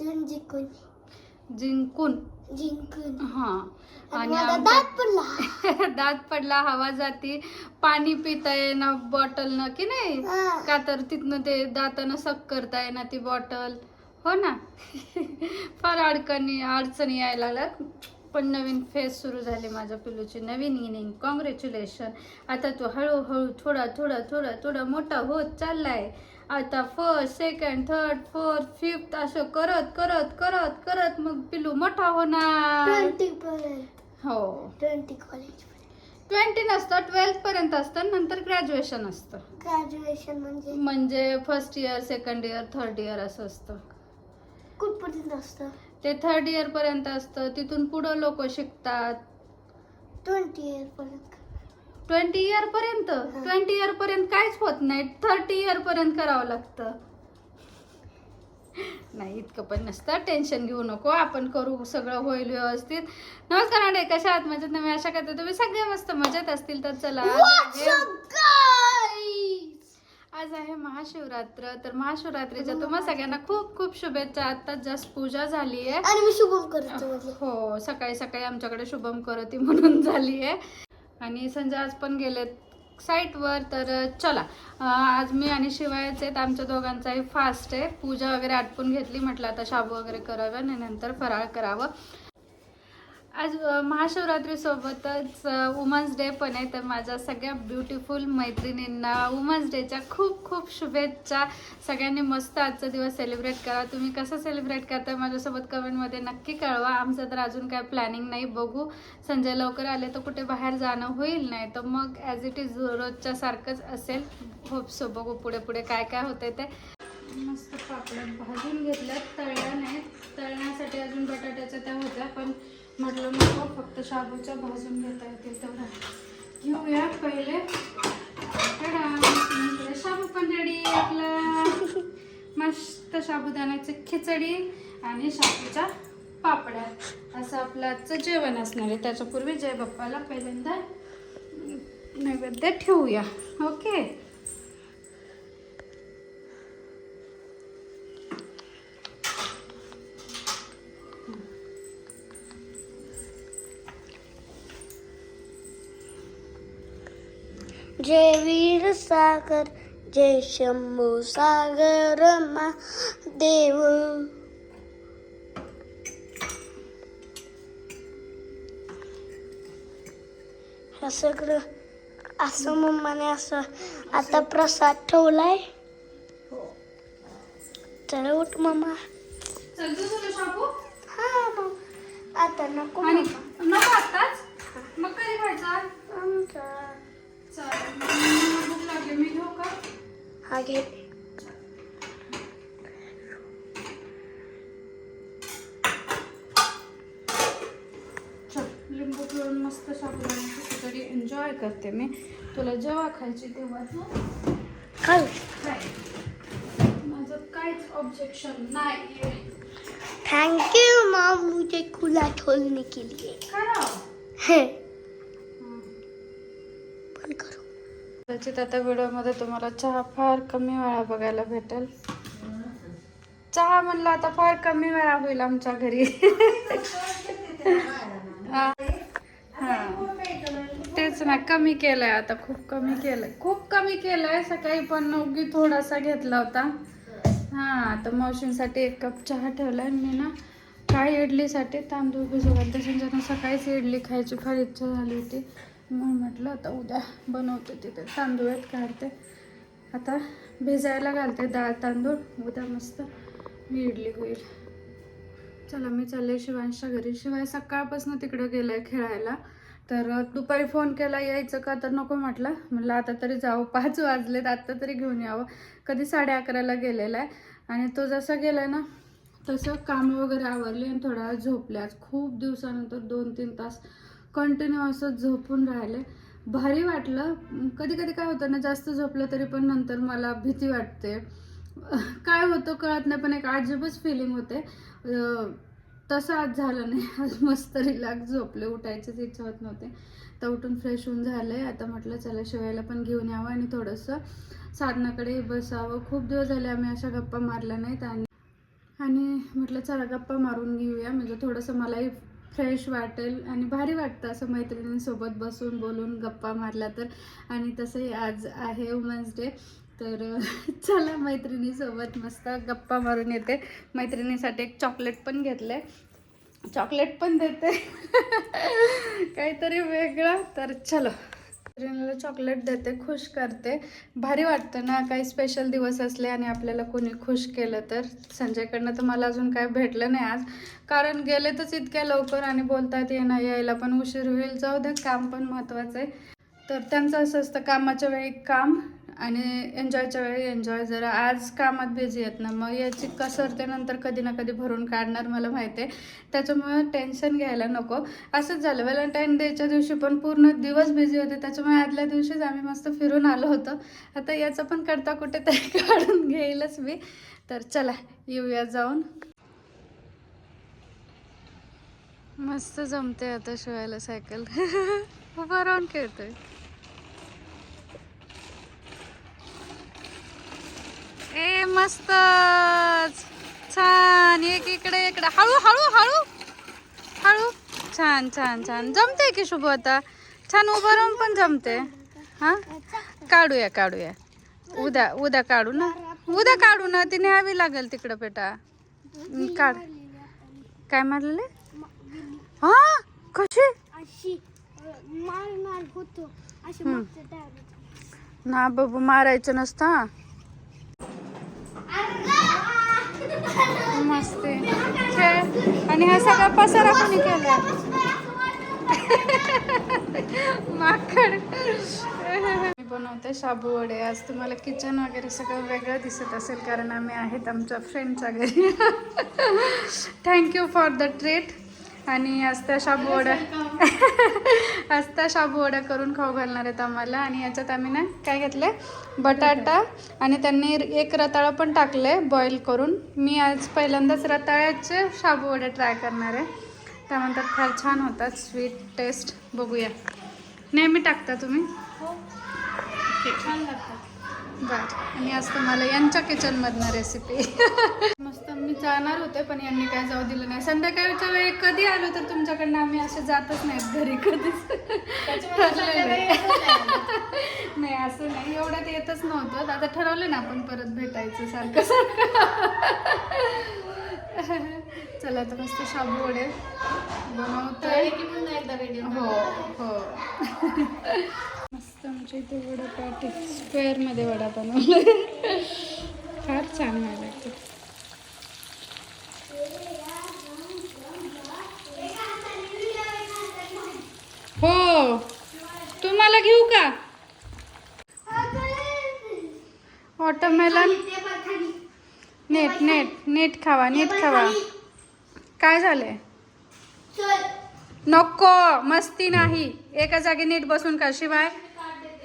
जिंकून. जिंकून? जिंकून. हा. आणि आणि मला आमच्या- दात पडला. दात पडला हवा जाती. पाणी पिता येईना बॉटल न की नाही? हा. का तर तिथनं ते दातानं सक करता येईना ती बॉटल हो ना? फार अडचणी अडचणी यायला लागल्यात. पण नवीन फेज सुरू झाली माझ्या पिलूची. नवीन इनिंग कॉंग्रॅच्युलेशन आता तो हळूहळू थोडा थोडा थोडा थोडा मोठा होत चाललाय. आता first second third fourth fifth असं करत करत करत करत मग पिलू मोठा होणार. ट्वेंटी पर्यंत. हो. ट्वेंटी कॉलेज ट्वेंटी नसतं ट्वेल्थ पर्यंत असतं नंतर ग्रॅज्युएशन असतं. ग्रॅज्युएशन म्हणजे? म्हणजे first year second year third year असं असतं. कुठपर्यंत असतं? ते थर्ड इयर पर्यंत असतं तिथून पुढं लोक शिकतात. ट्वेंटी इयर पर्यंत. ट्वेंटी इयर पर्यंत. ट्वेंटी इयर पर्यंत काहीच होत नाही. थर्टी इयर पर्यंत करावं लागतं. नाही इतकं पण नसतं. टेन्शन घेऊ नको. आपण करू सगळं होईल व्यवस्थित. नमस्कार अंडे कशा आहात? मजेत? ना मी आशा करते तुम्ही सगळे मस्त मजेत असतील. तर चला आज आहे- महाशिवरात्र. तर महाशिवरात्रीच्या तुम्हा सगळ्यांना खूप खूप शुभेच्छा. आता जस्ट पूजा झाली आहे आणि मी शुभम करतो हो सकाळी सकाळी आमच्याकडे शुभम करती म्हणून झाली आहे आणि संजय आज पण गेलेत साईटवर तर चला. आज मी आणि शिवायचे आहेत आमच्या दोघांचाही फास्ट आहे. पूजा वगैरे आटपून घेतली म्हटलं आता शाबू वगैरे करावं आणि नंतर फराळ करावं. आज महाशिवरात्रीसोबतच वुमन्स डे पण आहे. तर माझ्या सगळ्या ब्युटिफुल मैत्रिणींना वुमन्स डेच्या खूप खूप शुभेच्छा. सगळ्यांनी मस्त आजचा दिवस सेलिब्रेट करा. तुम्ही कसं सेलिब्रेट करता माझ्यासोबत कमेंटमध्ये नक्की कळवा. आमचं तर अजून काय प्लॅनिंग नाही. बघू. संजय लवकर आले तर कुठे बाहेर जाणं होईल नाही तर मग ॲज इट इज रोजच्या सारखंच असेल. होप सो बघू पुढे पुढे काय काय होते ते. मस्त पापड भाजून घेतल्यात. तळल्या नाहीत. तळण्यासाठी अजून बटाट्याच्या त्या होत्या पण म्हटलं नको फक्त शाबूच्या भाजून घेता येतील तेवढं. घेऊया पहिले. इकडे शाबू पण रेडी आपला. मस्त साबुदाण्याची खिचडी आणि शाबूच्या पापड्या. असं आपलं आजचं जेवण असणार आहे. त्याच्यापूर्वी जय बाप्पाला पहिल्यांदा नैवेद्य ठेवूया. ओके? जय वीर सागर जय शंभू सागर मा देव हे सगळं असं मम्माने असं आता प्रसाद ठेवलाय. चला उठ मम्मा. हा मम्मा आता नको. नको आत्ताच? मग कधी खायचा घे चल लिंबू पिळून मस्त साबुदाण्याची एन्जॉय करते मी. तुला जेव्हा खायची तेव्हा तू खाऊ. माझं काहीच ऑब्जेक्शन नाही थैंक यू मॉम मुझे खुला छोड़ने के लिए करा है कदाचित आता व्हिडिओमध्ये तुम्हाला चहा फार कमी वेळा बघायला भेटेल. चहा म्हणलं आता फार कमी वेळा होईल आमच्या घरी. तेच ना कमी केलंय आता खूप कमी केलंय. खूप कमी केलंय सकाळी पण उगी थोडासा घेतला होता. हा आता मावशींसाठी एक कप चहा ठेवलाय मी ना काय इडलीसाठी तांदूळ भिजवत घालते सकाळीच इडली खायची फार इच्छा झाली होती. मग म्हटलं आता उद्या बनवते तिथे. तांदूळ काढते. आता भिजायला घालते डाळ तांदूळ. उद्या मस्त मी इडली होईल. चला मी चालले शिवांशच्या घरी. शिवाय सकाळपासून तिकडं गेलाय खेळायला. तर दुपारी फोन केला यायचं का? तर नको म्हटलं. म्हटलं आता तरी जाऊ. पाच वाजलेत आत्ता तरी घेऊन यावं. कधी साडे अकराला गेलेला आहे. आणि तो जसा गेलाय ना तसं कामं वगैरे आवरली आणि थोडा वेळ खूप दिवसानंतर दोन तीन तास कंटिन्यू असं झोपून राहिले. भारी वाटलं. कधी कधी काय होतं ना जास्त झोपलं तरी पण नंतर मला भीती वाटते. काय होतं कळत नाही पण एक अजिबच फिलिंग होते. तसं आज झालं नाही. आज मस्त रिलॅक्स झोपले. उठायचीच इच्छा होत नव्हते. तर उठून फ्रेश होऊन झालं आहे आता म्हटलं चला शिवायला पण घेऊन यावं आणि थोडंसं साधनाकडे बसावं. खूप दिवस झाले आम्ही अशा गप्पा मारल्या नाहीत आणि आणि म्हटलं चला गप्पा मारून घेऊया. म्हणजे थोडंसं मलाही फ्रेश वाटेल आणि भारी वाटतं असं मैत्रिणींसोबत बसून बोलून गप्पा मारल्या तर. आणि तसंही आज आहे वुमन्स डे तर चला मैत्रिणीसोबत मस्त गप्पा मारून येते. मैत्रिणीसाठी एक चॉकलेट पण घेतलं चॉकलेट पण देते. काहीतरी वेगळं तर चलो. मैत्रिणीला चॉकलेट देते खुश करते. भारी वाटतं ना काही स्पेशल दिवस असले आणि आपल्याला कोणी खुश केलं तर. संजयकडनं तर मला अजून काय भेटलं नाही आज. कारण गेले तरच इतक्या लवकर आणि बोलतात येणं यायला पण उशीर होईल. जाऊ द्या काम पण महत्त्वाचं आहे. तर त्यांचं असं असतं कामाच्या वेळी काम आणि एन्जॉयच्या वेळी एन्जॉय. जरा आज कामात बिझी आहेत ना मग याची कसर ते नंतर कधी ना कधी भरून काढणार मला माहिती आहे. त्याच्यामुळे टेन्शन घ्यायला नको. असंच झालं व्हॅलेंटाईन डेच्या दिवशी पण पूर्ण दिवस बिझी होते. त्याच्यामुळे आदल्या दिवशीच आम्ही मस्त फिरून आलो होतो. आता याचं पण करता कुठेतरी काढून घेईलच मी. तर चला येऊया जाऊन. मस्त जमते आता शिवायला सायकल उभं राहून खेळतोय. मस्त छान. एक इकडे इकडे. हळू हळू हळू. हळू. छान छान छान. जमते की शुभ आता? छान उभं राहून पण जमते हा? काढूया काढूया. उद्या उद्या काढू ना? उद्या काढू ना? ती न्यावी लागेल तिकडं बेटा हम्म, काढ. काय मारले हा? कशी. ना बाबू मारायचं नसतं हा. मस्त आहे. खेळ आणि हा सगळा पसारा कोणी केला माकड. मी बनवते शाबू वडे. आज तुम्हाला किचन वगैरे सगळं वेगळं दिसत असेल कारण आम्ही आहेत आमच्या फ्रेंडच्या घरी. थँक्यू फॉर द ट्रीट आणि आज त्या शाबू वड्या आज त्या शाबू वड्या करून खाऊ घालणार आहेत आम्हाला. आणि याच्यात आम्ही ना काय घेतले बटाटा आणि त्यांनी एक रताळा पण टाकले बॉईल करून. मी आज पहिल्यांदाच रताळ्याचे शाबू वडे ट्राय करणार आहे. त्यानंतर फार छान होतात. स्वीट टेस्ट बघूया. नेहमी टाकता तुम्ही? बर. आणि आज तुम्हाला यांच्या किचनमधनं रेसिपी मस्त मी जाणार होते पण यांनी काय जाऊ दिलं नाही. संध्याकाळच्या वेळी कधी आलो तर तुमच्याकडनं आम्ही असे जातच नाहीत घरी कधीच. नाही असं नाही. एवढ्यात येतच नव्हतं. आता ठरवलं ना आपण परत भेटायचं सारखं सारखं. चला तर मस्त शाबू वडे बनवतोय. हो हो. मस्त आमच्या इथे वडा पाटी स्क्वेअरमध्ये वडा बनवला. फार छान व्हायला लागतं हो तुम्हाला घेऊ का? वॉटरमेलन नेट नेट नेट खावा नेट खावा. काय झालंय? नको मस्ती नाही. एका जागी नीट बसून का शिवाय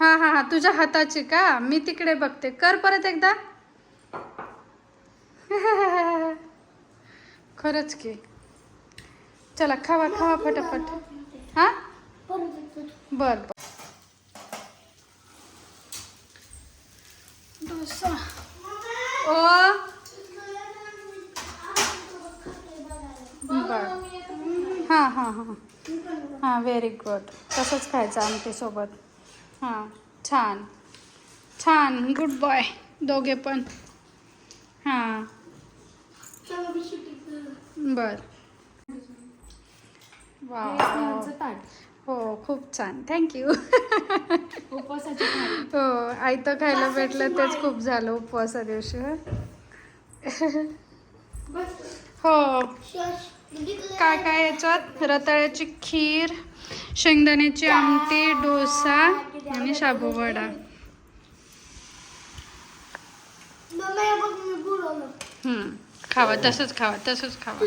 हां हां हां तुझ्या हाताची का? मी तिकडे बघते. कर परत एकदा. खरंच की. चला खावा खावा फटाफट. हां? बरं. बर बर डोसा. ओ? बर. हां हां हां. हां व्हेरी गुड तसंच खायचं आमटी सोबत. हां छान. छान गुड बॉय दोघे पण. हां. बर. वा हो खूप छान. थँक्यू हो आयतं खायला भेटलं तेच खूप झालं उपवासा दिवशी हं. हो? काय काय याच्यात? रताळ्याची खीर शेंगदाण्याची आमटी डोसा. आणि शाबू वडा मम्मा बघ मी बोलवलं. हम्म. खावा तसंच खावा तसंच खावा.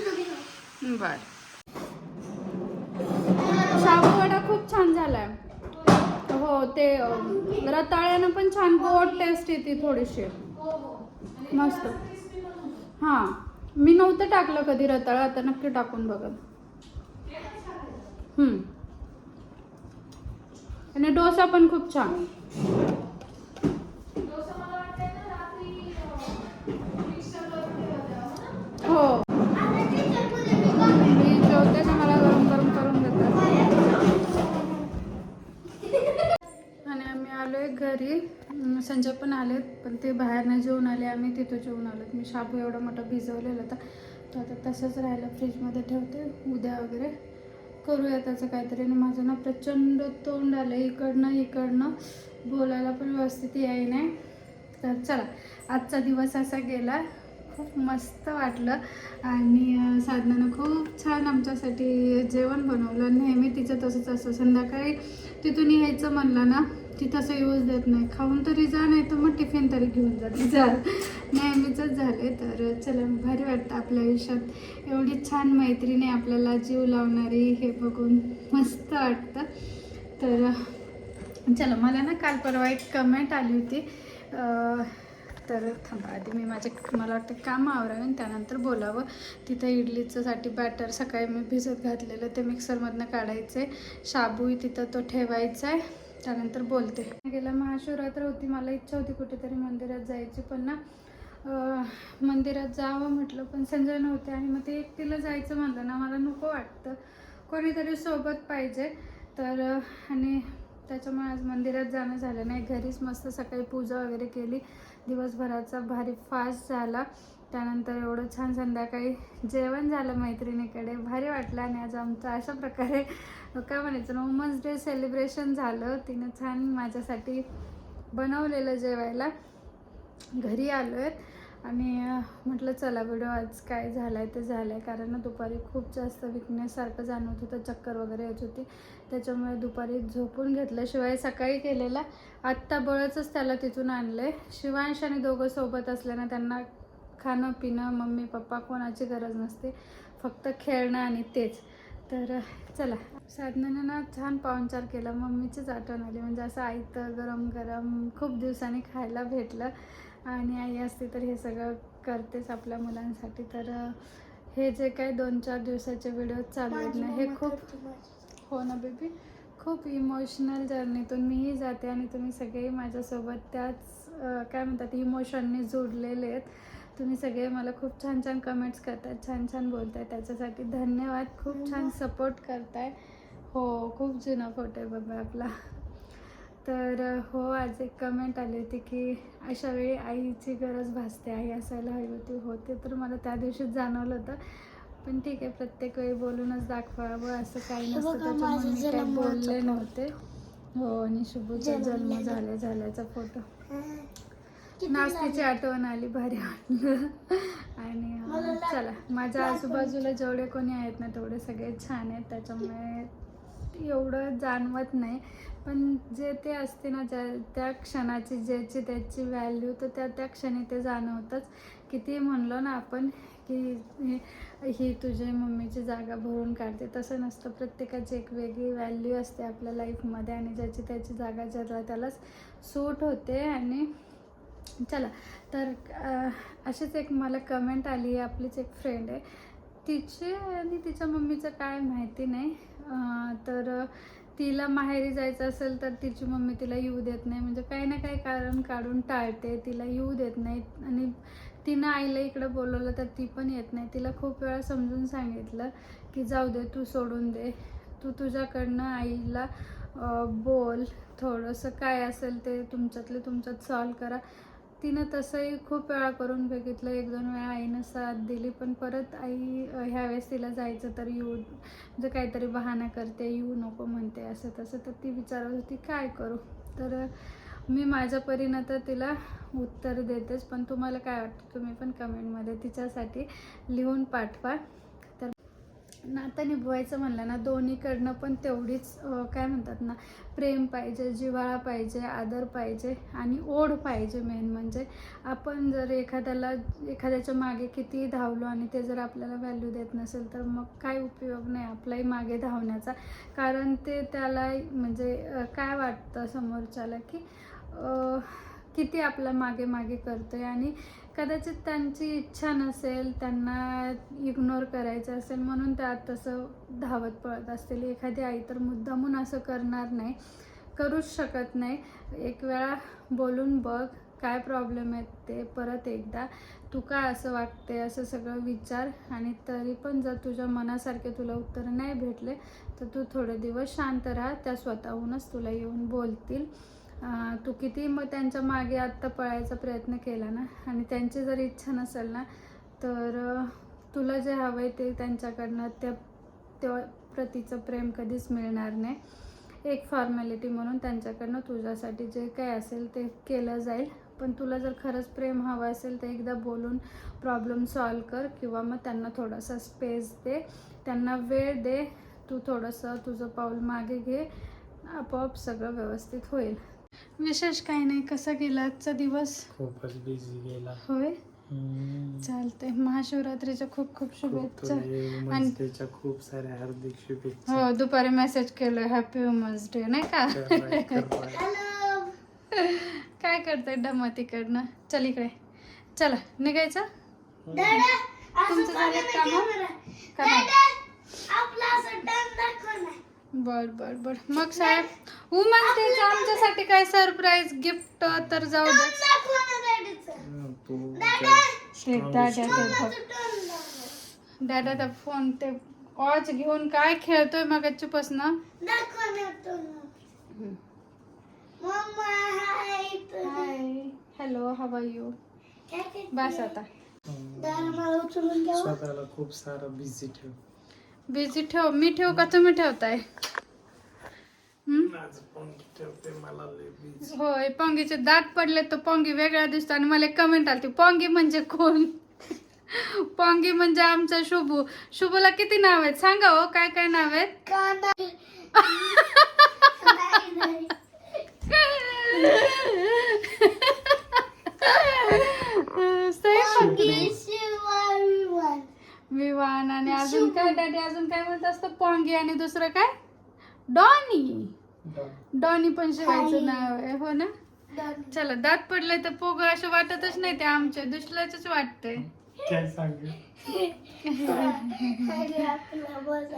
बर शाबू वडा खूप छान झालाय हो ते रताळ्यानं पण छान गोड टेस्ट येते थोडीशी मस्त हां मी नव्हतं टाकलं कधी रताळा आता नक्की टाकून बघा हम्म. आणि डोसा पण खूप छान. हो. मी का? मी जेवते ना मला गरम गरम करून देतात. आणि आम्ही आलोय घरी. संजय पण आलेत पण ते बाहेर नाही जेवून आले. आम्ही तिथं जेवून आलोत. मी शाबू एवढा मोठा भिजवलेला होता. तो आता तसंच राहिला. फ्रीजमध्ये ठेवते. उद्या वगैरे. करूया त्याचं काहीतरी. आणि माझं ना प्रचंड तोंड आलं इकडनं इकडनं. बोलायला पण व्यवस्थित याय नाही. तर चला आजचा दिवस असा गेला. खूप मस्त वाटलं. आणि साधनानं खूप छान आमच्यासाठी जेवण बनवलं. नेहमी तिचं तसंच असतं. संध्याकाळी तिथून यायचं म्हणलं ना ती तसं यूज देत नाही. खाऊन तरी जा नाही तर मग टिफिन तरी घेऊन जाते जा नेहमीचंच झाले तर चला भारी वाटतं आपल्या आयुष्यात. एवढी छान मैत्रिणी आपल्याला जीव लावणारी हे बघून मस्त वाटतं. तर चला मला ना काल परवा एक कमेंट आली होती. तर थांबा आधी मी माझे मला वाटतं काम आवरावे आणि त्यानंतर बोलावं. तिथं इडलीचंसाठी बॅटर सकाळी मी भिजत घातलेलं ते मिक्सरमधनं काढायचं आहे शाबूही तिथं तो ठेवायचा आहे त्यानंतर बोलते. गेला महाशिवरात्र होती मला इच्छा होती कुठेतरी मंदिरात जायची पण ना मंदिरात जावं म्हटलं पण संजय नव्हते आणि मग ते एकटीला जायचं म्हणलं ना मला नको वाटतं. कोणीतरी सोबत पाहिजे. तर आणि त्याच्यामुळे आज मंदिरात जाणं झालं नाही. घरीच मस्त सकाळी पूजा वगैरे केली. दिवसभराचा भारी फास्ट झाला. त्यानंतर एवढं छान संध्याकाळी जेवण झालं मैत्रिणीकडे. भारी वाटलं आणि आज आमचं अशा प्रकारे काय म्हणायचं वुमन्स डे सेलिब्रेशन झालं. तिनं छान माझ्यासाठी बनवलेलं जेवायला. घरी आलो आहेत आणि म्हटलं चला व्हिडिओ आज काय झाला आहे ते झालं आहे कारण दुपारी खूप जास्त विकनेससारखं जाणवत होतं. चक्कर वगैरे येत होती. त्याच्यामुळे दुपारी झोपून घेतलं शिवाय सकाळी केलेला आत्ता बळचच त्याला तिथून आणले शिवांश आणि दोघं सोबत असल्यानं त्यांना खाणं पिणं मम्मी पप्पा कोणाची गरज नसते. फक्त खेळणं आणि तेच. तर चला. साधनानं ना छान पाहुणचार केला. मम्मीचीच आठवण आली. म्हणजे असं आयतं गरम गरम खूप दिवसांनी खायला भेटलं. आणि आई असते तर हे सगळं करतेच आपल्या मुलांसाठी. तर हे जे काही दोन चार दिवसाचे व्हिडिओ चालू आहेत ना हे खूप. हो ना बेबी खूप इमोशनल जर्नीतून मीही जाते आणि तुम्ही सगळे माझ्यासोबत त्याच काय म्हणतात इमोशनने जोडलेले आहेत. तुम्ही सगळे मला खूप छान छान कमेंट्स करतायत छान छान बोलताय. त्याच्यासाठी धन्यवाद. खूप छान सपोर्ट करताय. हो खूप जुना फोटो आहे बाबा आपला. तर हो आज एक कमेंट आली होती की अशा वेळी आईची गरज भासते आई असायला हवी होती होते तर मला त्या दिवशीच जाणवलं होतं. पण ठीक आहे प्रत्येक वेळी बोलूनच दाखवावं असं काही नसतं. त्याच्यामुळे मी काही बोलले. नव्हते. हो आणि शुभूचा जन्म. झाल्या झाल्याचा फोटो. लागले? आठवण आली भारी वाटलं. आणि चला माझ्या आजूबाजूला जेवढे कोणी आहेत ना तेवढे सगळे छान आहेत. त्याच्यामुळे एवढं जाणवत नाही. पण जे ते असते ना ज्या त्या क्षणाची ज्याची त्याची व्हॅल्यू तर त्या त्या क्षणी ते जाणवतंच. किती म्हणलो ना आपण की ही तुझी मम्मीची जागा भरून काढते तसं नसतं. प्रत्येकाची एक वेगळी व्हॅल्यू असते आपल्या लाईफमध्ये आणि ज्याची त्याची जागा ज्याला त्यालाच सूट होते आणि चला. तर अशीच एक मला कमेंट आली आहे आपलीच एक फ्रेंड आहे. तिचे आणि तिच्या मम्मीचं काय माहिती नाही. तर तिला माहेरी जायचं असेल तर तिची मम्मी तिला येऊ देत नाही. म्हणजे काही ना काही कारण काढून टाळते. तिला येऊ देत नाही. आणि तिनं आईला इकडं बोलवलं तर ती पण येत नाही. तिला खूप वेळा समजून सांगितलं की जाऊ दे तू सोडून दे. तू तुझ्याकडनं आईला बोल. थोडंसं काय असेल ते तुमच्यातले तुमच्यात सॉल्व करा. तिनं तसंही खूप वेळा करून बघितलं. एक दोन वेळा आईनं साथ दिली पण परत आई ह्यावेळेस तिला जायचं तर येऊ म्हणजे काहीतरी बहाणा करते येऊ नको म्हणते असं तसं. तर ती विचारत होती काय करू? तर मी माझ्या परीनं तर तिला उत्तर देतेच पण तुम्हाला काय वाटतं? तुम्ही पण कमेंटमध्ये तिच्यासाठी लिहून पाठवा. नातं निभवायचं म्हणलं ना दोन्हीकडनं पण तेवढीच काय म्हणतात ना प्रेम पाहिजे जिव्हाळा पाहिजे आदर पाहिजे आणि ओढ पाहिजे मेन म्हणजे. आपण जर एखाद्याला एखाद्याच्या मागे कितीही धावलो आणि ते जर आपल्याला व्हॅल्यू देत नसेल तर मग काय उपयोग नाही आपलाही मागे धावण्याचा. कारण ते त्याला म्हणजे काय वाटतं समोरच्याला की किती आपल्या मागे मागे करतोय आणि कदाचित त्यांची इच्छा नसेल त्यांना इग्नोर करायचं असेल म्हणून त्यात तसं धावत पळत असतील. एखादी आई तर मुद्दामून असं करणार नाही. करूच शकत नाही. एक वेळा बोलून बघ काय प्रॉब्लेम आहेत ते परत एकदा. तू का असं वागते? असं सगळं विचार आणि तरी पण जर तुझ्या मनासारखे तुला उत्तर नाही भेटले तर तू थोडे दिवस शांत राहा. त्या स्वतःहूनच तुला येऊन बोलतील. तू किती मग त्यांच्या मागे आत्ता पळायचा प्रयत्न केला ना? आणि त्यांची जर इच्छा नसेल ना तर तुला जे हवं आहे ते त्यांच्याकडनं त्या त्या प्रतीचं प्रेम कधीच मिळणार नाही. एक फॉर्मॅलिटी म्हणून त्यांच्याकडनं तुझ्यासाठी जे काही असेल ते केलं जाईल. पण तुला जर खरंच प्रेम हवं असेल तर एकदा बोलून प्रॉब्लेम सॉल्व कर किंवा मग त्यांना थोडासा स्पेस दे. त्यांना वेळ दे. तू थोडंसं तुझं पाऊल मागे घे. आपोआप सगळं व्यवस्थित होईल. विशेष काही नाही. कसा गेला आजचा दिवस? खूपच बिझी गेला. होय. चालतंय. महाशिवरात्रीच्या खूप खूप शुभेच्छा. तुला Women's Day च्या खूप साऱ्या हार्दिक शुभेच्छा. हो दुपारी मेसेज केलोय. हॅपी वुमन्स डे नाही का? काय करताय डमा तिकडनं चल इकडे. चला निघायचं? तुमचं झालं कामं? का बर बर बर. मग साहेब वुमन्स डेचं आमच्यासाठी काय सरप्राईज गिफ्ट तर जाऊ दे. हं, दादा फोन ते वॉच घेऊन काय खेळतोय मगाचीपासून दाखव ना तो mamma hi hi hello how are you काय करते? बस आता हं, खूप सारं बिझी ठेव. बिझी ठेव. मी ठेव का? तुम्ही ठेवताय. होय पोंगीचे दात पडले तर पोंगी वेगळा दिसतो आणि मला कमेंट आली पोंगी म्हणजे कोण? पोंगी म्हणजे आमचा शुभू. शुभूला किती नाव आहेत? सांगा हो काय काय नाव आहेत? का नाही नाही, नाही. सही Monkey पकडली. शिवाय विवान. विवान आणि अजून काय डॅडी अजून काय म्हणत असतं? पोंगी आणि दुसरं काय? डॉनी. डॉनी. पण शिवायचं नाव आहे हो ना. चला दात पडले तर पोग असं वाटतच नाही ते आमचे दुसऱ्याच वाटतंय.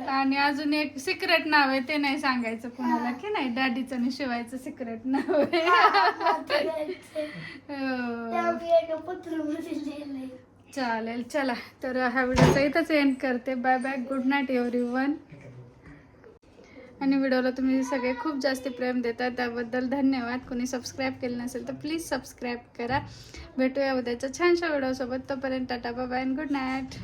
आणि अजून एक सिक्रेट नाव आहे ते नाही सांगायचं कोणाला की नाही? डॅडीचं आणि शिवायचं सिक्रेट नाव आहे. चालेल चला. तर हा व्हिडिओचा इथंच एंड करते. Bye bye good night everyone आणि व्हिडिओला तुम्ही सगळे खूप जास्त प्रेम देतात त्याबद्दल धन्यवाद. कोणी सबस्क्राईब केलं नसेल तर प्लीज सबस्क्राईब करा. भेटूया उद्याच्या छानशा व्हिडिओसोबत. तोपर्यंत tata bye and good night